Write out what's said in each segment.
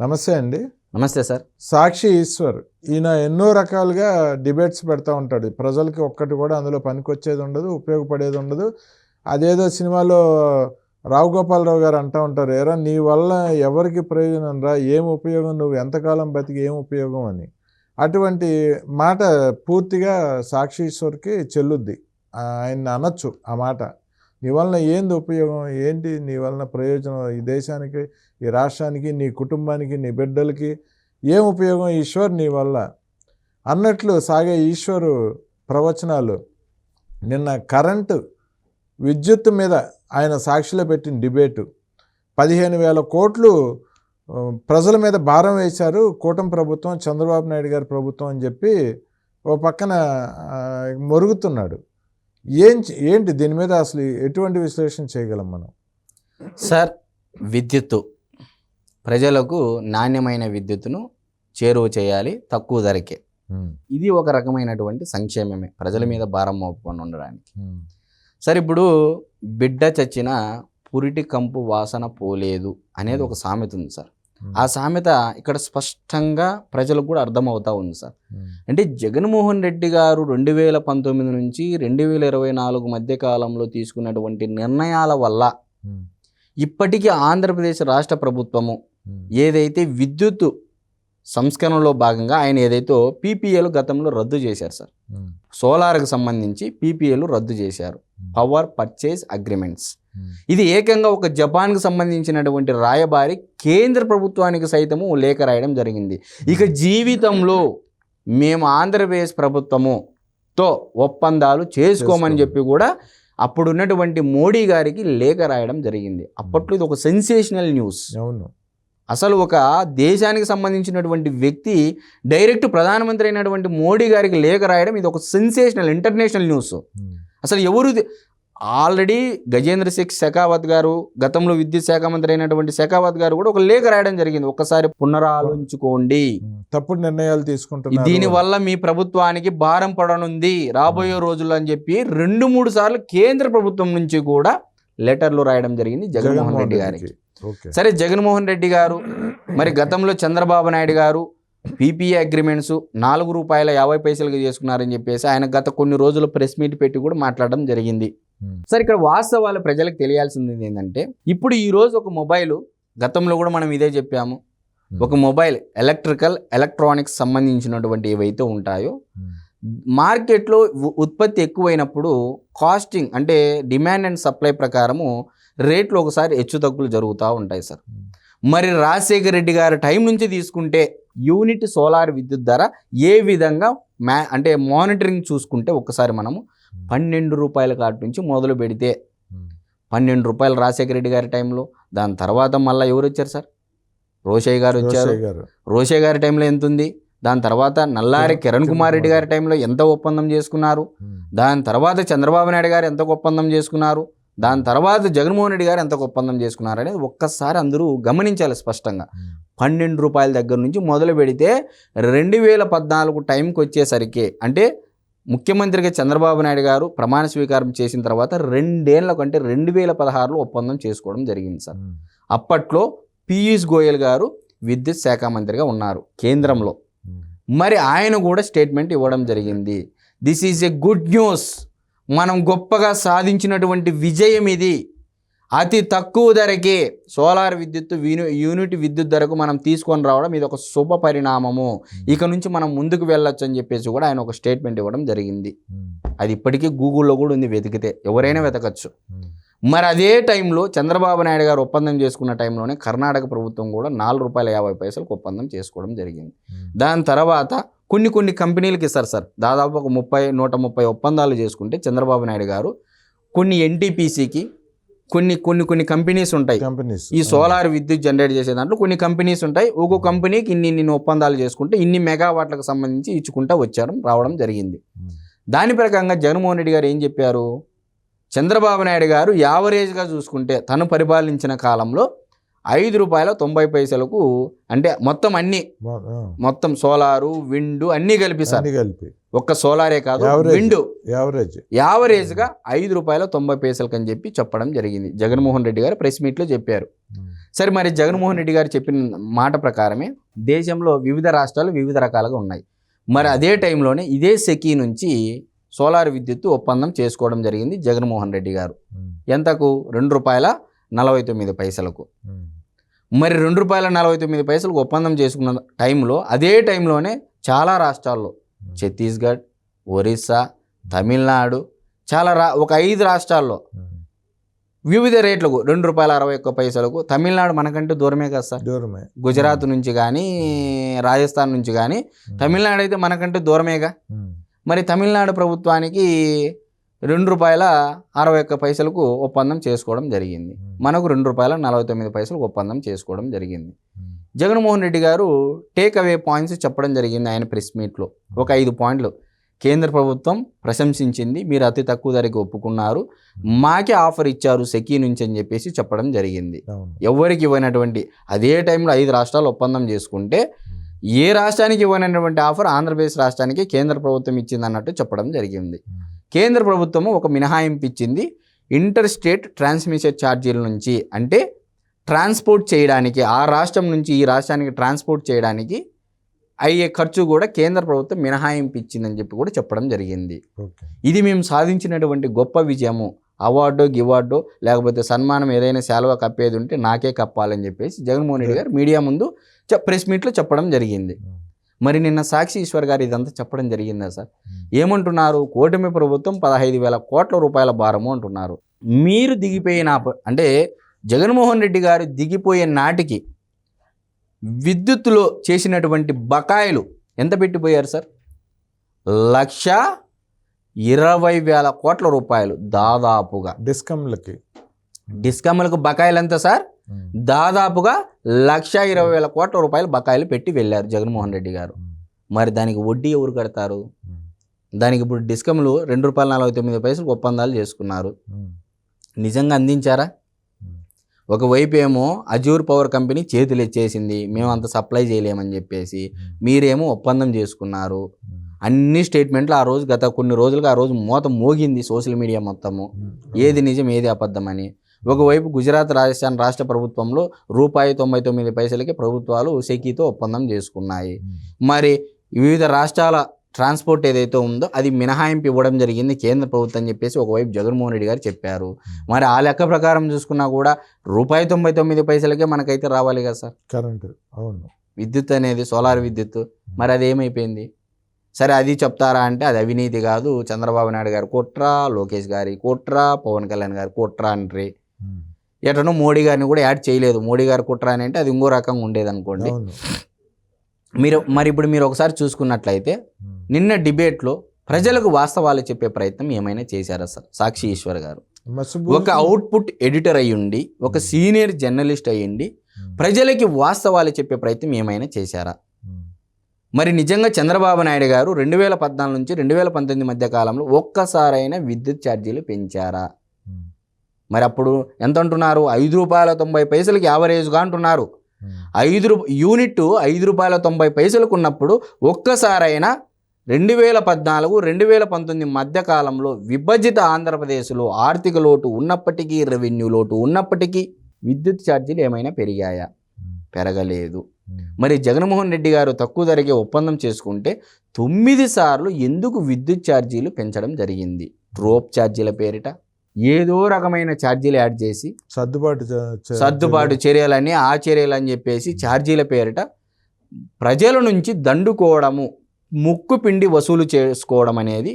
నమస్తే అండి. నమస్తే సార్. సాక్షి ఈశ్వర్. ఈయన ఎన్నో రకాలుగా డిబేట్స్ పెడతా ఉంటాడు. ప్రజలకి ఒక్కటి కూడా అందులో పనికొచ్చేది ఉండదు ఉపయోగపడేది ఉండదు. అదేదో సినిమాలో రావు గోపాలరావు గారు అంటూ ఉంటారు ఏరా నీ వల్ల ఎవరికి ప్రయోజనం రా? ఏం ఉపయోగం? నువ్వు ఎంతకాలం బతికి ఏం ఉపయోగం? అని. అటువంటి మాట పూర్తిగా సాక్షి ఈశ్వర్కి చెల్లుద్ది. ఆయన అనొచ్చు ఆ మాట. నీ వలన ఏంది ఉపయోగం? ఏంటి నీ వలన ప్రయోజనం? ఈ దేశానికి ఈ రాష్ట్రానికి నీ కుటుంబానికి నీ బిడ్డలకి ఏం ఉపయోగం ఈశ్వర్ నీ వల్ల? అన్నట్లు సాగే ఈశ్వరు ప్రవచనాలు. నిన్న కరెంటు విద్యుత్ మీద ఆయన సాక్షిలో పెట్టిన డిబేటు. పదిహేను వేల కోట్లు ప్రజల మీద భారం వేశారు కూటమి ప్రభుత్వం చంద్రబాబు నాయుడు గారి ప్రభుత్వం అని చెప్పి ఓ పక్కన మరుగుతున్నాడు మొరుగుతున్నాడు. ఏం ఏంటి దీని మీద అసలు ఎటువంటి విశ్లేషణ చేయగలం మనం? సార్ విద్యుత్తు. ప్రజలకు నాణ్యమైన విద్యుత్తును చేరువ చేయాలి తక్కువ ధరకే. ఇది ఒక రకమైనటువంటి సంక్షేమమే ప్రజల మీద భారం మోపుకొని ఉండడానికి. సార్ ఇప్పుడు బిడ్డ చచ్చిన పురిటి కంపు వాసన పోలేదు అనేది ఒక సామెత ఉంది సార్. ఆ సామెత ఇక్కడ స్పష్టంగా ప్రజలకు కూడా అర్థమవుతా ఉంది సార్. అంటే జగన్మోహన్ రెడ్డి గారు రెండు వేల పంతొమ్మిది నుంచి రెండు వేల ఇరవై నాలుగు మధ్య కాలంలో తీసుకున్నటువంటి నిర్ణయాల వల్ల ఇప్పటికీ ఆంధ్రప్రదేశ్ రాష్ట్ర ప్రభుత్వము ఏదైతే విద్యుత్ సంస్కరణలో భాగంగా ఆయన ఏదైతే పీపీఏలు గతంలో రద్దు చేశారు సార్. సోలార్కి సంబంధించి పీపీఏలు రద్దు చేశారు. Power purchase agreements. ఇది ఏకంగా ఒక జపాన్కి సంబంధించినటువంటి రాయబారి కేంద్ర ప్రభుత్వానికి సైతము లేఖ రాయడం జరిగింది. ఇక జీవితంలో మేము ఆంధ్రప్రదేశ్ ప్రభుత్వముతో ఒప్పందాలు చేసుకోమని చెప్పి కూడా అప్పుడు ఉన్నటువంటి మోడీ గారికి లేఖ రాయడం జరిగింది. అప్పట్లో ఇది ఒక సెన్సేషనల్ న్యూస్. అవును. అసలు ఒక దేశానికి సంబంధించినటువంటి వ్యక్తి డైరెక్ట్ ప్రధానమంత్రి అయినటువంటి మోడీ గారికి లేఖ రాయడం ఇది ఒక సెన్సేషనల్ ఇంటర్నేషనల్ న్యూస్. అసలు ఎవరు ఆల్రెడీ గజేంద్ర సింగ్ షెకావత్ గారు గతంలో విద్యుత్ శాఖ మంత్రి అయినటువంటి షెకావత్ గారు కూడా ఒక లేఖ రాయడం జరిగింది. ఒక్కసారి పునరాలోచించుకోండి. తప్పుడు నిర్ణయాలు తీసుకుంటున్నారు. దీని వల్ల మీ ప్రభుత్వానికి భారం పడనుంది. రాబోయే రోజుల్లో అని చెప్పి రెండు మూడు సార్లు కేంద్ర ప్రభుత్వం నుంచి కూడా లెటర్లు రాయడం జరిగింది జగన్మోహన్ రెడ్డి గారికి. సరే జగన్మోహన్ రెడ్డి గారు మరి గతంలో చంద్రబాబు నాయుడు గారు పీపీఏ అగ్రిమెంట్స్ నాలుగు రూపాయల యాభై పైసలుగా చేసుకున్నారని చెప్పేసి ఆయన గత కొన్ని రోజులు ప్రెస్ మీట్ పెట్టి కూడా మాట్లాడడం జరిగింది. సరే ఇక్కడ వాస్తవాలు ప్రజలకు తెలియాల్సింది ఏంటంటే ఇప్పుడు ఈ రోజు ఒక మొబైల్ గతంలో కూడా మనం ఇదే చెప్పాము ఒక మొబైల్ ఎలక్ట్రికల్ ఎలక్ట్రానిక్స్ సంబంధించినటువంటి ఏవైతే ఉంటాయో మార్కెట్లో ఉ- ఉత్పత్తి ఎక్కువైనప్పుడు కాస్టింగ్ అంటే డిమాండ్ అండ్ సప్లై ప్రకారము రేట్లు ఒకసారి హెచ్చు తగ్గులు జరుగుతూ ఉంటాయి సార్. మరి రాజశేఖర రెడ్డి గారి టైం నుంచి తీసుకుంటే యూనిట్ సోలార్ విద్యుత్ ధర ఏ విధంగా మ్యా అంటే మానిటరింగ్ చూసుకుంటే ఒకసారి మనము పన్నెండు రూపాయల కాటి నుంచి మొదలు పెడితే పన్నెండు రూపాయలు రాజశేఖర రెడ్డి గారి టైంలో దాని తర్వాత మళ్ళీ ఎవరు వచ్చారు సార్? రోషయ్య గారు వచ్చారు. రోషయ్య గారు. రోషే గారి టైంలో ఎంత ఉంది? దాని తర్వాత నల్లారి కిరణ్- కుమార్ రెడ్డి గారి టైంలో ఎంత ఒప్పందం చేసుకున్నారు? దాని తర్వాత చంద్రబాబు నాయుడు గారు ఎంత ఒప్పందం చేసుకున్నారు? దాని తర్వాత జగన్మోహన్ రెడ్డి గారు ఎంత ఒప్పందం చేసుకున్నారు అనేది ఒక్కసారి అందరూ గమనించాలి స్పష్టంగా. పన్నెండు రూపాయల దగ్గర నుంచి మొదలు పెడితే రెండు వేల పద్నాలుగు టైంకి వచ్చేసరికి అంటే ముఖ్యమంత్రిగా చంద్రబాబు నాయుడు గారు ప్రమాణ స్వీకారం చేసిన తర్వాత రెండేళ్ళ కంటే రెండు వేల పదహారులో ఒప్పందం చేసుకోవడం జరిగింది సార్. అప్పట్లో పీయూష్ గోయల్ గారు విద్యుత్ శాఖ మంత్రిగా ఉన్నారు కేంద్రంలో. మరి ఆయన కూడా స్టేట్మెంట్ ఇవ్వడం జరిగింది. This is a good news మనం గొప్పగా సాధించినటువంటి విజయం ఇది. అతి తక్కువ ధరకే సోలార్ విద్యుత్ యూని- యూనిట్ విద్యుత్ ధరకు మనం తీసుకొని రావడం ఇది ఒక శుభ పరిణామము. ఇక నుంచి మనం ముందుకు వెళ్ళొచ్చు అని చెప్పేసి కూడా ఆయన ఒక స్టేట్మెంట్ ఇవ్వడం జరిగింది. అది ఇప్పటికీ గూగుల్లో కూడా ఉంది వెతికితే. ఎవరైనా వెతకచ్చు. మరి అదే టైంలో చంద్రబాబు నాయుడు గారు ఒప్పందం చేసుకున్న టైంలోనే కర్ణాటక ప్రభుత్వం కూడా నాలుగు రూపాయల యాభై పైసలకు ఒప్పందం చేసుకోవడం జరిగింది. దాని తర్వాత కొన్ని కొన్ని కంపెనీలకు ఇస్తారు సార్. దాదాపు ఒక ముప్పై నూట ముప్పై ఒప్పందాలు చేసుకుంటే చంద్రబాబు నాయుడు గారు కొన్ని ఎన్టీపీసీకి కొన్ని కొన్ని కొన్ని కంపెనీస్ ఉంటాయి. కంపెనీస్. ఈ సోలార్ విద్యుత్ జనరేట్ చేసే దాంట్లో కొన్ని కంపెనీస్ ఉంటాయి. ఒక్కో కంపెనీకి ఇన్ని ఇన్ని ఒప్పందాలు చేసుకుంటే ఇన్ని మెగావాట్లకు సంబంధించి ఇచ్చుకుంటా వచ్చారు రావడం జరిగింది. దాని ప్రకారంగా జగన్మోహన్ రెడ్డి గారు ఏం చెప్పారు? చంద్రబాబు నాయుడు గారు యావరేజ్గా చూసుకుంటే తను పరిపాలించిన కాలంలో ఐదు రూపాయల తొంభై పైసలకు అంటే మొత్తం అన్ని మొత్తం సోలారు విండు అన్నీ కలిపి సార్. కలిపి. ఒక్క సోలారే కాదు. విండు. యావరేజ్. యావరేజ్గా ఐదు రూపాయల తొంభై పైసలకు అని చెప్పి చెప్పడం జరిగింది. జగన్మోహన్ రెడ్డి గారు ప్రెస్ మీట్లో చెప్పారు. సరే మరి జగన్మోహన్ రెడ్డి గారు చెప్పిన మాట ప్రకారమే దేశంలో వివిధ రాష్ట్రాలు వివిధ రకాలుగా ఉన్నాయి. మరి అదే టైంలోనే ఇదే సెకీ నుంచి సోలార్ విద్యుత్ ఒప్పందం చేసుకోవడం జరిగింది జగన్మోహన్ రెడ్డి గారు. ఎంతకు? రెండు రూపాయల నలభై తొమ్మిది పైసలకు. మరి రెండు రూపాయల నలభై తొమ్మిది పైసలకు ఒప్పందం చేసుకున్న టైంలో అదే టైంలోనే చాలా రాష్ట్రాల్లో ఛత్తీస్గఢ్ ఒరిస్సా తమిళనాడు చాలా రా ఒక ఐదు రాష్ట్రాల్లో వివిధ రేట్లకు రెండు రూపాయల అరవై ఒక్క పైసలకు తమిళనాడు మనకంటే దూరమే కదా సార్. దూరమే. గుజరాత్ నుంచి కానీ రాజస్థాన్ నుంచి కానీ తమిళనాడు అయితే మనకంటే దూరమేగా. మరి తమిళనాడు ప్రభుత్వానికి రెండు రూపాయల అరవై ఒక్క పైసలకు ఒప్పందం చేసుకోవడం జరిగింది. మనకు రెండు రూపాయల నలభై తొమ్మిది పైసలకు ఒప్పందం చేసుకోవడం జరిగింది. జగన్మోహన్ రెడ్డి గారు టేక్ అవే పాయింట్స్ చెప్పడం జరిగింది ఆయన ప్రెస్ మీట్లో. ఒక ఐదు పాయింట్లు. కేంద్ర ప్రభుత్వం ప్రశంసించింది మీరు అతి తక్కువ ధరకి ఒప్పుకున్నారు మాకే ఆఫర్ ఇచ్చారు సెకీ నుంచి అని చెప్పేసి చెప్పడం జరిగింది. ఎవరికి ఇవ్వనటువంటి అదే టైంలో ఐదు రాష్ట్రాలు ఒప్పందం చేసుకుంటే ఏ రాష్ట్రానికి ఇవ్వనటువంటి ఆఫర్? ఆంధ్రప్రదేశ్ రాష్ట్రానికి కేంద్ర ప్రభుత్వం ఇచ్చింది అన్నట్టు చెప్పడం జరిగింది. కేంద్ర ప్రభుత్వము ఒక మినహాయింపు ఇచ్చింది ఇంటర్ స్టేట్ ట్రాన్స్మిషన్ ఛార్జీల నుంచి. అంటే ట్రాన్స్పోర్ట్ చేయడానికి ఆ రాష్ట్రం నుంచి ఈ రాష్ట్రానికి ట్రాన్స్పోర్ట్ చేయడానికి అయ్యే ఖర్చు కూడా కేంద్ర ప్రభుత్వం మినహాయింపు ఇచ్చిందని చెప్పి కూడా చెప్పడం జరిగింది. ఇది మేము సాధించినటువంటి గొప్ప విజయము. అవార్డో గివార్డో లేకపోతే సన్మానం ఏదైనా సెలవు కప్పేది ఉంటే నాకే కప్పాలని చెప్పేసి జగన్మోహన్ రెడ్డి గారు మీడియా ముందు ప్రెస్ మీట్లో చెప్పడం జరిగింది. మరి నిన్న సాక్షి ఈశ్వర్ గారు ఇదంతా చెప్పడం జరిగిందా సార్. ఏమంటున్నారు? కూటమి ప్రభుత్వం పదహైదు వేల కోట్ల రూపాయల భారము అంటున్నారు. మీరు దిగిపోయిన అంటే జగన్మోహన్ రెడ్డి గారు దిగిపోయే నాటికి విద్యుత్తులో చేసినటువంటి బకాయిలు ఎంత పెట్టిపోయారు సార్? లక్ష ఇరవై వేల కోట్ల రూపాయలు దాదాపుగా డిస్కమ్లకి డిస్కమ్లకు బకాయిలు ఎంత సార్. దాదాపుగా లక్ష ఇరవై వేల కోట్ల రూపాయలు బకాయిలు పెట్టి వెళ్ళారు జగన్మోహన్ రెడ్డి గారు. మరి దానికి వడ్డీ ఎవరు కడతారు. దానికి ఇప్పుడు డిస్కమ్లు రెండు రూపాయల నలభై తొమ్మిది పైసలు ఒప్పందాలు చేసుకున్నారు. నిజంగా అందించారా. ఒకవైపు ఏమో అజూర్ పవర్ కంపెనీ చేతులు ఇచ్చేసింది మేము అంత సప్లై చేయలేమని చెప్పేసి. మీరేమో ఒప్పందం చేసుకున్నారు. అన్ని స్టేట్మెంట్లు ఆ రోజు గత కొన్ని రోజులుగా ఆ రోజు మూత మోగింది సోషల్ మీడియా మొత్తము. ఉమ్. ఏది నిజం ఏది అబద్ధం అని ఒకవైపు గుజరాత్ రాజస్థాన్ రాష్ట్ర ప్రభుత్వంలో రూపాయి తొంభై తొమ్మిది పైసలకి ప్రభుత్వాలు సెకీతో ఒప్పందం చేసుకున్నాయి. ఉమ్. మరి వివిధ రాష్ట్రాల ట్రాన్స్పోర్ట్ ఏదైతే ఉందో అది మినహాయింపు ఇవ్వడం జరిగింది కేంద్ర ప్రభుత్వం అని చెప్పేసి ఒకవైపు జగన్మోహన్ రెడ్డి గారు చెప్పారు. మరి ఆ లెక్క ప్రకారం చూసుకున్నా కూడా రూపాయి తొంభై తొమ్మిది పైసలకే మనకైతే రావాలి కదా సార్? కరెంటు. అవును. విద్యుత్ అనేది సోలార్ విద్యుత్. మరి అది ఏమైపోయింది? సరే అది చెప్తారా అంటే అది అవినీతి కాదు చంద్రబాబు నాయుడు గారు కుట్ర లోకేష్ గారి కుట్ర పవన్ కళ్యాణ్ గారి కుట్ర అంటారు. ఎటనో మోడీ గారిని కూడా యాడ్ చేయలేదు మోడీ గారు కుట్ర అని అంటే అది ఇంకో రకంగా ఉండేది అనుకోండి మీరు మరి ఇప్పుడు మీరు ఒకసారి చూసుకున్నట్లయితే. నిన్న డిబేట్లో ప్రజలకు వాస్తవాలు చెప్పే ప్రయత్నం ఏమైనా చేశారా సార్ సాక్షి ఈశ్వర్ గారు ఒక అవుట్పుట్ ఎడిటర్ అయ్యుండి ఒక సీనియర్ జర్నలిస్ట్ అయ్యుండి. ప్రజలకి వాస్తవాలు చెప్పే ప్రయత్నం ఏమైనా చేశారా. మరి నిజంగా చంద్రబాబు నాయుడు గారు రెండు వేల పద్నాలుగు నుంచి రెండు వేల పంతొమ్మిది మధ్య కాలంలో ఒక్కసారైనా విద్యుత్ ఛార్జీలు పెంచారా. మరి అప్పుడు ఎంత అంటున్నారు ఐదు రూపాయల తొంభై పైసలకి యావరేజ్గా అంటున్నారు. ఐదు రూ యూనిట్ ఐదు రూపాయల తొంభై పైసలకు ఉన్నప్పుడు ఒక్కసారైనా రెండు వేల పద్నాలుగు రెండు వేల పంతొమ్మిది మధ్య కాలంలో విభజిత ఆంధ్రప్రదేశ్లో ఆర్థిక లోటు ఉన్నప్పటికీ రెవెన్యూ లోటు ఉన్నప్పటికీ విద్యుత్ ఛార్జీలు ఏమైనా పెరిగాయా. పెరగలేదు. మరి జగన్మోహన్ రెడ్డి గారు తక్కువ ధరకే ఒప్పందం చేసుకుంటే తొమ్మిది సార్లు ఎందుకు విద్యుత్ ఛార్జీలు పెంచడం జరిగింది? రోప్ ఛార్జీల పేరిట? ఏదో రకమైన ఛార్జీలు యాడ్ చేసి సర్దుబాటు సర్దుబాటు చర్యలని ఆ చర్యలు అని చెప్పేసి ఛార్జీల పేరిట ప్రజల నుంచి దండుకోవడము ముక్కు పిండి వసూలు చేసుకోవడం అనేది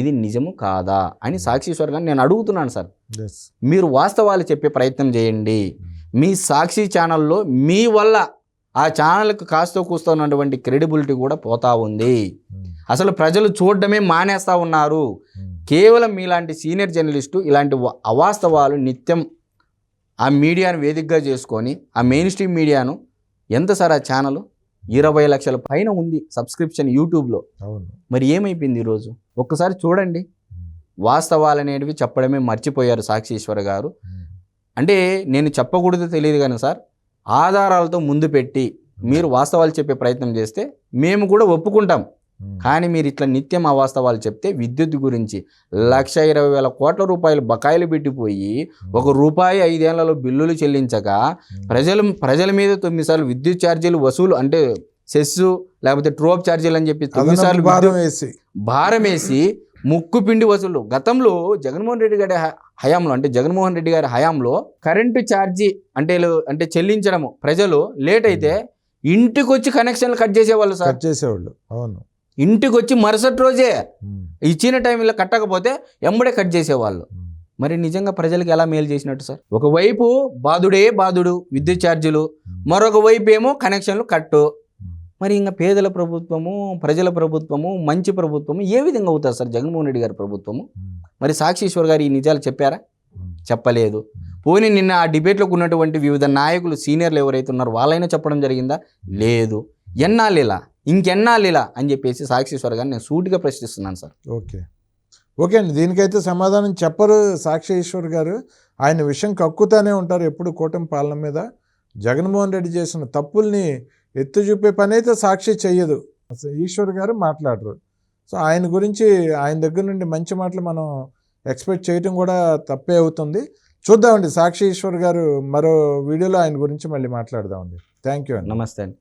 ఇది నిజము కాదా అని సాక్షీశ్వర్ గారిని నేను అడుగుతున్నాను సార్. మీరు వాస్తవాలు చెప్పే ప్రయత్నం చేయండి. మీ సాక్షి ఛానల్లో మీ వల్ల ఆ ఛానల్కి కాస్త కూస్తా ఉన్నటువంటి క్రెడిబిలిటీ కూడా పోతా ఉంది. అసలు ప్రజలు చూడడమే మానేస్తా ఉన్నారు. కేవలం మీలాంటి సీనియర్ జర్నలిస్టు ఇలాంటి అవాస్తవాలు నిత్యం ఆ మీడియాను వేదికగా చేసుకొని ఆ మెయిన్ స్ట్రీమ్ మీడియాను ఎంత సార్ ఆ ఛానల్? ఇరవై లక్షల పైన ఉంది సబ్స్క్రిప్షన్ యూట్యూబ్లో. మరి ఏమైపోయింది ఈరోజు? ఒక్కసారి చూడండి. ఉమ్. వాస్తవాలు అనేటివి చెప్పడమే మర్చిపోయారు సాక్షి ఈశ్వర్ గారు. అంటే నేను చెప్పకూడదు తెలియదు కానీ సార్. ఆధారాలతో ముందు పెట్టి మీరు వాస్తవాలు చెప్పే ప్రయత్నం చేస్తే మేము కూడా ఒప్పుకుంటాం. కానీ మీరు ఇట్లా నిత్యం అవాస్తవాలు చెప్తే విద్యుత్ గురించి లక్ష ఇరవై వేల కోట్ల రూపాయలు బకాయిలు పెట్టిపోయి ఒక రూపాయి ఐదేళ్ళలో బిల్లులు చెల్లించక ప్రజలు ప్రజల మీద తొమ్మిది సార్లు విద్యుత్ ఛార్జీలు వసూలు అంటే సెస్ లేకపోతే ట్రోప్ ఛార్జీలు అని చెప్పి తొమ్మిది అదనపు సార్లు భారం విద్యుత్ వేసి. భారం వేసి ముక్కు పిండి వసూలు గతంలో జగన్మోహన్ రెడ్డి గారి హయాంలో అంటే జగన్మోహన్ రెడ్డి గారి హయాంలో కరెంటు ఛార్జీ అంటే అంటే చెల్లించడము. ప్రజలు లేట్ అయితే ఇంటికి వచ్చి కనెక్షన్లు కట్ చేసేవాళ్ళు సార్. కట్ చేసేవాళ్ళు. అవును. ఇంటికి వచ్చి మరుసటి రోజే. ఇచ్చిన టైంలో కట్టకపోతే ఎంబడే కట్ చేసేవాళ్ళు. మరి నిజంగా ప్రజలకు ఎలా మేలు చేసినట్టు సార్? ఒకవైపు బాధుడే బాధుడు విద్యుత్ ఛార్జీలు మరొక వైపు ఏమో కనెక్షన్లు కట్టు. మరి ఇంకా పేదల ప్రభుత్వము ప్రజల ప్రభుత్వము మంచి ప్రభుత్వము ఏ విధంగా అవుతారు సార్? జగన్మోహన్ రెడ్డి గారి ప్రభుత్వము. మరి సాక్షీశ్వర్ గారు ఈ నిజాలు చెప్పారా. చెప్పలేదు. పోనీ నిన్న ఆ డిబేట్లోకి ఉన్నటువంటి వివిధ నాయకులు సీనియర్లు ఎవరైతే ఉన్నారో వాళ్ళైనా చెప్పడం జరిగిందా? లేదు. ఎన్నాళ్ళు ఇలా ఇంకెన్నాళ్ళు ఇలా అని చెప్పేసి సాక్షీశ్వర్ గారిని నేను సూటిగా ప్రశ్నిస్తున్నాను సార్. ఓకే. ఓకే అండి. దీనికైతే సమాధానం చెప్పరు సాక్షి ఈశ్వర్ గారు. ఆయన విషయం కక్కుతానే ఉంటారు ఎప్పుడు కూటమి పాలన మీద. జగన్మోహన్ రెడ్డి చేసిన తప్పుల్ని ఎత్తు చూపే పని అయితే సాక్షి చెయ్యదు. అసలు ఈశ్వర్ గారు మాట్లాడరు. సో ఆయన గురించి ఆయన దగ్గర నుండి మంచి మాటలు మనం ఎక్స్పెక్ట్ చేయటం కూడా తప్పే అవుతుంది. చూద్దామండి సాక్షి ఈశ్వర్ గారు మరో వీడియోలో ఆయన గురించి మళ్ళీ మాట్లాడదామండి. థ్యాంక్ యూ అండి. నమస్తే అండి.